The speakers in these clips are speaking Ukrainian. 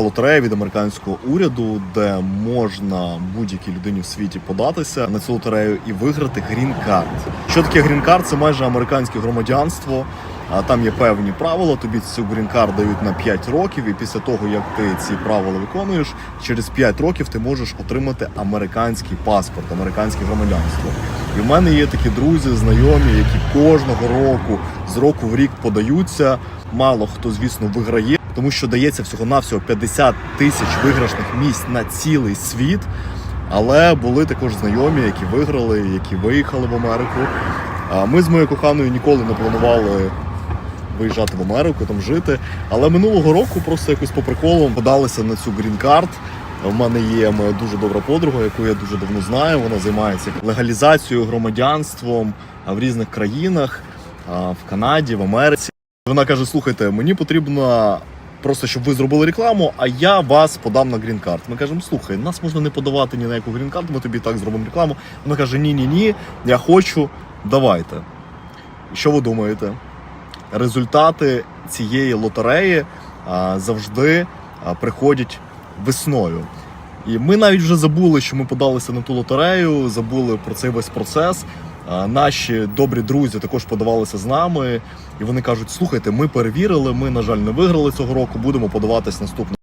Лотерея від американського уряду, де можна будь-якій людині в світі податися на цю лотерею і виграти грін-карт. Що таке грін-карт? Це майже американське громадянство. А там є певні правила. Тобі цю грін-карт дають на 5 років, і після того як ти ці правила виконуєш, через 5 років ти можеш отримати американський паспорт, американське громадянство. І в мене є такі друзі, знайомі, які кожного року з року в рік подаються. Мало хто, звісно, виграє, тому що дається всього навсього 50 тисяч виграшних місць на цілий світ. Але були також знайомі, які виграли, які виїхали в Америку. Ми з моєю коханою ніколи не планували виїжджати в Америку, там жити. Але минулого року просто якось по приколу подалися на цю грін-карт. У мене є моя дуже добра подруга, яку я дуже давно знаю. Вона займається легалізацією громадянством в різних країнах, в Канаді, в Америці. Вона каже: слухайте, мені потрібно просто, щоб ви зробили рекламу, а я вас подам на грін-карт. Ми кажемо, слухай, нас можна не подавати ні на яку грін-карт, ми тобі так зробимо рекламу. Вона каже: Ні, ні, я хочу, давайте. Що ви думаєте? Результати цієї лотереї а, завжди а, приходять весною. І ми навіть вже забули, що ми подалися на ту лотерею, забули про цей весь процес. Наші добрі друзі також подавалися з нами, і вони кажуть: слухайте, ми перевірили, ми, на жаль, не виграли цього року, будемо подаватись наступного.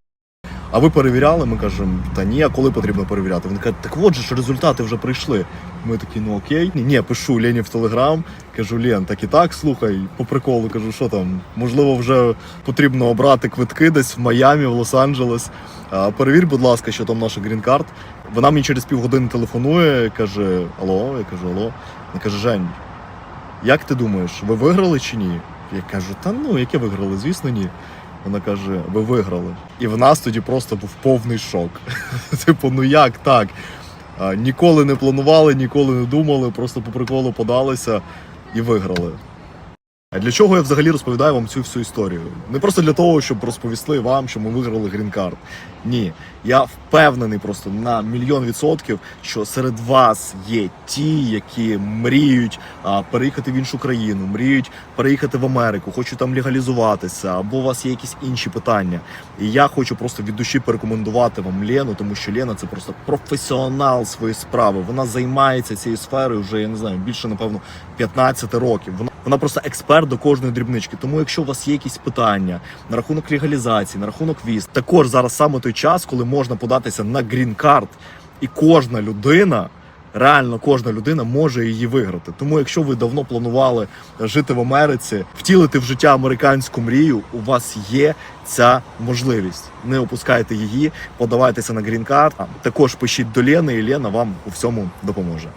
А ви перевіряли? Ми кажемо, та ні, а коли потрібно перевіряти? Вони кажуть, так от же ж результати вже прийшли. Ми такі, ну окей. Ні, ні, пишу Лені в Телеграм, кажу, Лен, так і так, слухай, по приколу кажу, що там, можливо, вже потрібно обрати квитки десь в Майамі, в Лос-Анджелес. Перевір, будь ласка, що там наша грін-карт. Вона мені через півгодини телефонує, каже: Алло, я кажу, алло. Вона каже, Жень, як ти думаєш, ви виграли чи ні? Я кажу, та ну, яке виграли? Звісно, ні. Вона каже: ви виграли. І в нас тоді просто був повний шок. Типу, ну як так? Ніколи не планували, ніколи не думали, просто по приколу подалися і виграли. А для чого я взагалі розповідаю вам цю всю історію? Не просто для того, щоб розповісти вам, що ми виграли грін-карт. Ні, я впевнений просто на мільйон відсотків, що серед вас є ті, які мріють а, переїхати в іншу країну, мріють переїхати в Америку, хочуть там легалізуватися, або у вас є якісь інші питання. І я хочу просто від душі порекомендувати вам Лену, тому що Лена це просто професіонал своєї справи. Вона займається цією сферою вже я не знаю більше напевно 15 років. Вона вона просто експерт до кожної дрібнички. Тому, якщо у вас є якісь питання на рахунок легалізації, на рахунок віз, також зараз саме той час, коли можна податися на грін-карт, і кожна людина. Реально кожна людина може її виграти. Тому, якщо ви давно планували жити в Америці, втілити в життя американську мрію, у вас є ця можливість. Не опускайте її, подавайтеся на грін-карт. Також пишіть до Лени, і Лена вам у всьому допоможе.